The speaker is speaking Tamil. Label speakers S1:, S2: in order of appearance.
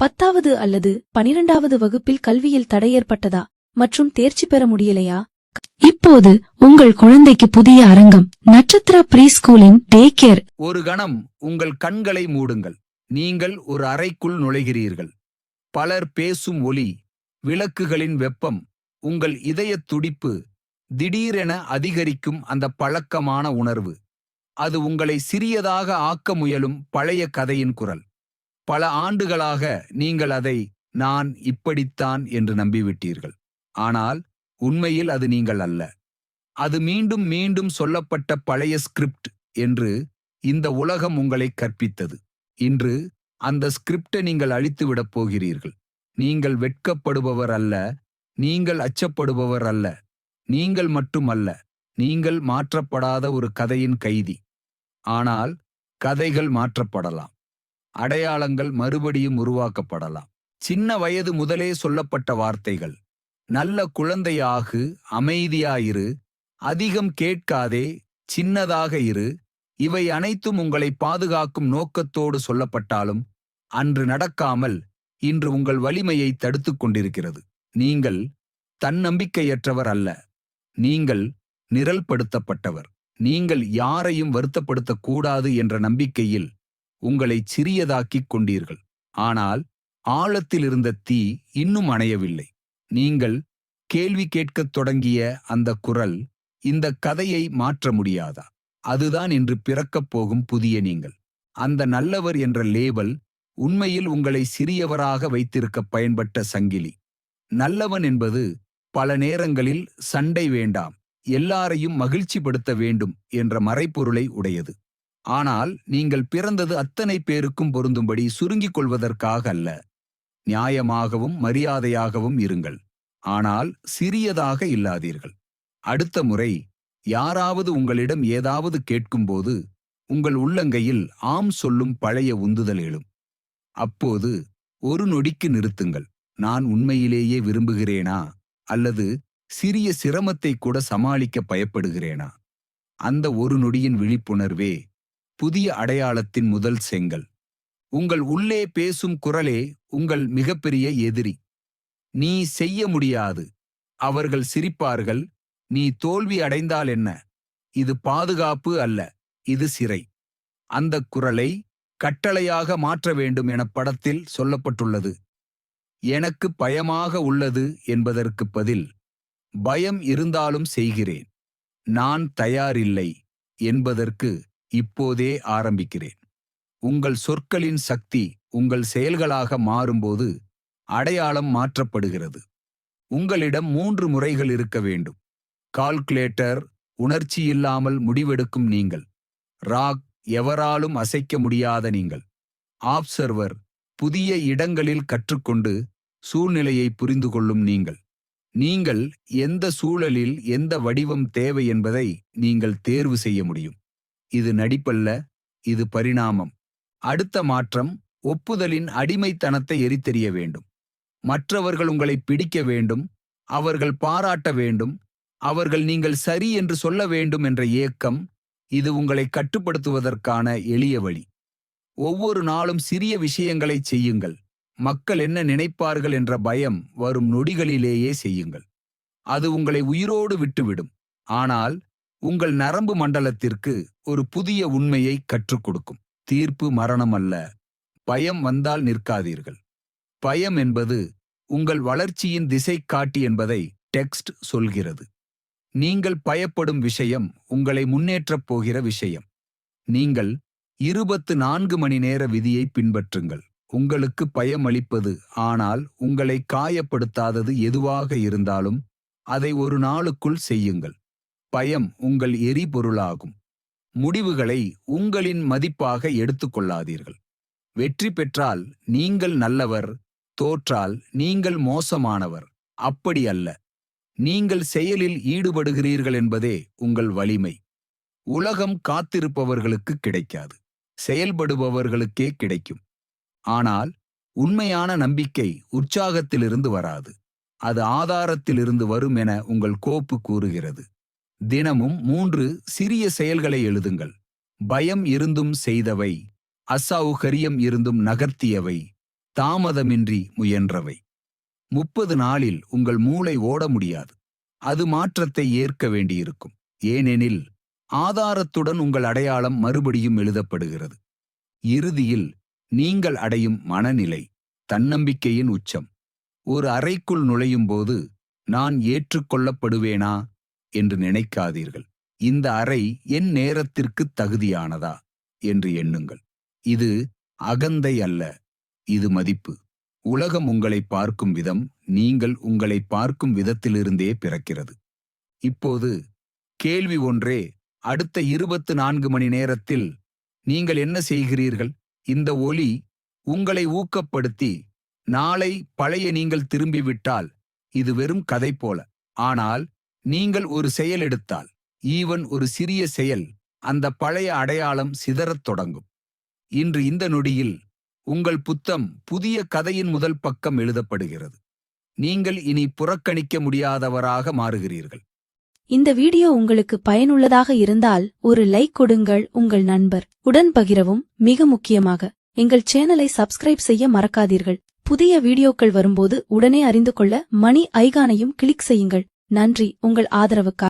S1: பத்தாவது அல்லது பனிரெண்டாவது வகுப்பில் கல்வியில் தடை ஏற்பட்டதா? மற்றும் தேர்ச்சி பெற முடியலையா? இப்போது உங்கள் குழந்தைக்கு புதிய அரங்கம் நட்சத்திர ப்ரீ ஸ்கூலின் டே கேர்.
S2: ஒரு கணம் உங்கள் கண்களை மூடுங்கள். நீங்கள் ஒரு அறைக்குள் நுழைகிறீர்கள். பலர் பேசும் ஒலி விளக்குகளின் வெப்பம் உங்கள் இதய துடிப்பு திடீரென அதிகரிக்கும் அந்த பழக்கமான உணர்வு. அது உங்களை சிறியதாக ஆக்க முயலும் பழைய கதையின் குரல். பல ஆண்டுகளாக நீங்கள் அதை நான் இப்படித்தான் என்று நம்பிவிட்டீர்கள். ஆனால் உண்மையில் அது நீங்கள் அல்ல. அது மீண்டும் மீண்டும் சொல்லப்பட்ட பழைய ஸ்கிரிப்ட் என்று இந்த உலகம் உங்களை கற்பித்தது. இன்று அந்த ஸ்கிரிப்டை நீங்கள் அழித்துவிடப் போகிறீர்கள். நீங்கள் வெட்கப்படுபவர் அல்ல நீங்கள் அச்சப்படுபவர் அல்ல நீங்கள் மட்டுமல்ல நீங்கள் மாற்றப்படாத ஒரு கதையின் கைதி. ஆனால் கதைகள் மாற்றப்படலாம். அடையாளங்கள் மறுபடியும் உருவாக்கப்படலாம். சின்ன வயது முதலே சொல்லப்பட்ட வார்த்தைகள். நல்ல குழந்தையாகு அமைதியாயிரு. அதிகம் கேட்காதே சின்னதாக இரு. இவை அனைத்தும் உங்களை பாதுகாக்கும் நோக்கத்தோடு சொல்லப்பட்டாலும் அன்று நடக்காமல் இன்று உங்கள் வலிமையை தடுத்துக் கொண்டிருக்கிறது. நீங்கள் தன்னம்பிக்கையற்றவர் அல்ல. நீங்கள் நிரல்படுத்தப்பட்டவர். நீங்கள் யாரையும் வருத்தப்படுத்தக்கூடாது என்ற நம்பிக்கையில் உங்களை சிறியதாக்கிக் கொண்டீர்கள். ஆனால் ஆழத்தில் இருந்த தீ இன்னும் அணையவில்லை. நீங்கள் கேள்வி கேட்கத் தொடங்கிய அந்த குரல் இந்த கதையை மாற்ற முடியாதா? அதுதான் இன்று பிறக்கப் போகும் புதிய நீங்கள். அந்த நல்லவர் என்ற லேபல் உண்மையில் உங்களை சிறியவராக வைத்திருக்க பயன்பட்ட சங்கிலி. நல்லவன் என்பது பல நேரங்களில் சண்டை வேண்டாம் எல்லாரையும் மகிழ்ச்சிப்படுத்த வேண்டும் என்ற மறைப்பொருளை உடையது. ஆனால் நீங்கள் பிறந்தது அத்தனை பேருக்கும் பொருந்தும்படி சுருங்கிக் கொள்வதற்காக அல்ல. நியாயமாகவும் மரியாதையாகவும் இருங்கள். ஆனால் சிறியதாக இல்லாதீர்கள். அடுத்த முறை யாராவது உங்களிடம் ஏதாவது கேட்கும்போது உங்கள் உள்ளங்கையில் ஆம் சொல்லும் பழைய உந்துதல் எழும். அப்போது ஒரு நொடிக்கு நிறுத்துங்கள். நான் உண்மையிலேயே விரும்புகிறேனா? அல்லது சிறிய சிரமத்தை கூட சமாளிக்க பயப்படுகிறேனா? அந்த ஒரு நொடியின் விழிப்புணர்வே புதிய அடையாளத்தின் முதல் செங்கல். உங்கள் உள்ளே பேசும் குரலே உங்கள் மிகப்பெரிய எதிரி. நீ செய்ய முடியாது. அவர்கள் சிரிப்பார்கள். நீ தோல்வி அடைந்தால் என்ன? இது பாதுகாப்பு அல்ல இது சிறை. அந்த குரலை கட்டளையாக மாற்ற வேண்டும் என படத்தில் சொல்லப்பட்டுள்ளது. எனக்கு பயமாக உள்ளது என்பதற்கு பதில் பயம் இருந்தாலும் செய்கிறேன். நான் தயாரில்லை என்பதற்கு இப்போதே ஆரம்பிக்கிறேன். உங்கள் சொற்களின் சக்தி உங்கள் செயல்களாக மாறும்போது அடையாளம் மாற்றப்படுகிறது. உங்களிடம் மூன்று முறைகள் இருக்க வேண்டும். கால்குலேட்டர் உணர்ச்சி இல்லாமல் முடிவெடுக்கும் நீங்கள். ராக் எவராலும் அசைக்க முடியாத நீங்கள். ஆப்சர்வர் புதிய இடங்களில் கற்றுக்கொண்டு சூழ்நிலையை புரிந்து கொள்ளும் நீங்கள். நீங்கள் எந்த சூழலில் எந்த வடிவம் தேவை என்பதை நீங்கள் தேர்வு செய்ய முடியும். இது நடிப்பல்ல இது பரிணாமம். அடுத்த மாற்றம் ஒப்புதலின் அடிமைத்தனத்தை எரித்தெறிய வேண்டும். மற்றவர்கள் உங்களை பிடிக்க வேண்டும் அவர்கள் பாராட்ட வேண்டும் அவர்கள் நீங்கள் சரி என்று சொல்ல வேண்டும் என்ற ஏக்கம் இது உங்களை கட்டுப்படுத்துவதற்கான எளிய வழி. ஒவ்வொரு நாளும் சிறிய விஷயங்களை செய்யுங்கள். மக்கள் என்ன நினைப்பார்கள் என்ற பயம் வரும் நொடிகளிலேயே செய்யுங்கள். அது உங்களை உயிரோடு விட்டுவிடும். ஆனால் உங்கள் நரம்பு மண்டலத்திற்கு ஒரு புதிய உண்மையை கற்றுக் கொடுக்கும். தீர்ப்பு மரணம் அல்ல. பயம் வந்தால் நிற்காதீர்கள். பயம் என்பது உங்கள் வளர்ச்சியின் திசை காட்டி என்பதை டெக்ஸ்ட் சொல்கிறது. நீங்கள் பயப்படும் விஷயம் உங்களை முன்னேற்றப் போகிற விஷயம். நீங்கள் இருபத்து நான்கு மணி நேர விதியை பின்பற்றுங்கள். உங்களுக்கு பயம் அளிப்பது ஆனால் உங்களை காயப்படுத்தாதது எதுவாக இருந்தாலும் அதை ஒரு நாளுக்குள் செய்யுங்கள். பயம் உங்கள் எரிபொருளாகும். முடிவுகளை உங்களின் மதிப்பாக எடுத்துக்கொள்ளாதீர்கள். வெற்றி பெற்றால் நீங்கள் நல்லவர் தோற்றால் நீங்கள் மோசமானவர். அப்படி அல்ல. நீங்கள் செயலில் ஈடுபடுகிறீர்கள் என்பதே உங்கள் வலிமை. உலகம் காத்திருப்பவர்களுக்கு கிடைக்காது. செயல்படுபவர்களுக்கே கிடைக்கும். ஆனால் உண்மையான நம்பிக்கை உற்சாகத்திலிருந்து வராது. அது ஆதாரத்திலிருந்து வரும் என உங்கள் கோப்பு கூறுகிறது. தினமும் மூன்று சிறிய செயல்களை எழுதுங்கள். பயம் இருந்தும் செய்தவை அசௌகரியம் இருந்தும் நகர்த்தியவை தாமதமின்றி முயன்றவை. முப்பது நாளில் உங்கள் மூளை ஓட முடியாது. அது மாற்றத்தை ஏற்க வேண்டியிருக்கும். ஏனெனில் ஆதாரத்துடன் உங்கள் அடையாளம் மறுபடியும் எழுதப்படுகிறது. இறுதியில் நீங்கள் அடையும் மனநிலை தன்னம்பிக்கையின் உச்சம். ஒரு அறைக்குள் நுழையும்போது நான் ஏற்றுக்கொள்ளப்படுவேனா? என்று நினைக்காதீர்கள். இந்த அறை என் நேரத்திற்கு தகுதியானதா? என்று எண்ணுங்கள். இது அகந்தை அல்ல இது மதிப்பு. உலகம் உங்களை பார்க்கும் விதம் நீங்கள் உங்களை பார்க்கும் விதத்திலிருந்தே பிறக்கிறது. இப்போது கேள்வி ஒன்றே அடுத்த இருபத்து நான்கு மணி நேரத்தில் நீங்கள் என்ன செய்கிறீர்கள்? இந்த ஒலி உங்களை ஊக்கப்படுத்தி நாளை பழைய நீங்கள் திரும்பிவிட்டால் இது வெறும் கதை போல. ஆனால் நீங்கள் ஒரு செயல் எடுத்தால் ஈவன் ஒரு சிறிய செயல் அந்த பழைய அடையாளம் சிதறத் தொடங்கும். இன்று இந்த நொடியில் உங்கள் புத்தம் புதிய கதையின் முதல் பக்கம் எழுதப்படுகிறது. நீங்கள் இனி புறக்கணிக்க முடியாதவராக மாறுகிறீர்கள்.
S1: இந்த வீடியோ உங்களுக்கு பயனுள்ளதாக இருந்தால் ஒரு லைக் கொடுங்கள் உங்கள் நண்பர். உடன் பகிரவும் மிக முக்கியமாக எங்கள் சேனலை சப்ஸ்கிரைப் செய்ய மறக்காதீர்கள். புதிய வீடியோக்கள் வரும்போது உடனே அறிந்து கொள்ள மணி ஐகானையும் கிளிக் செய்யுங்கள். நன்றி உங்கள் ஆதரவுக்காக.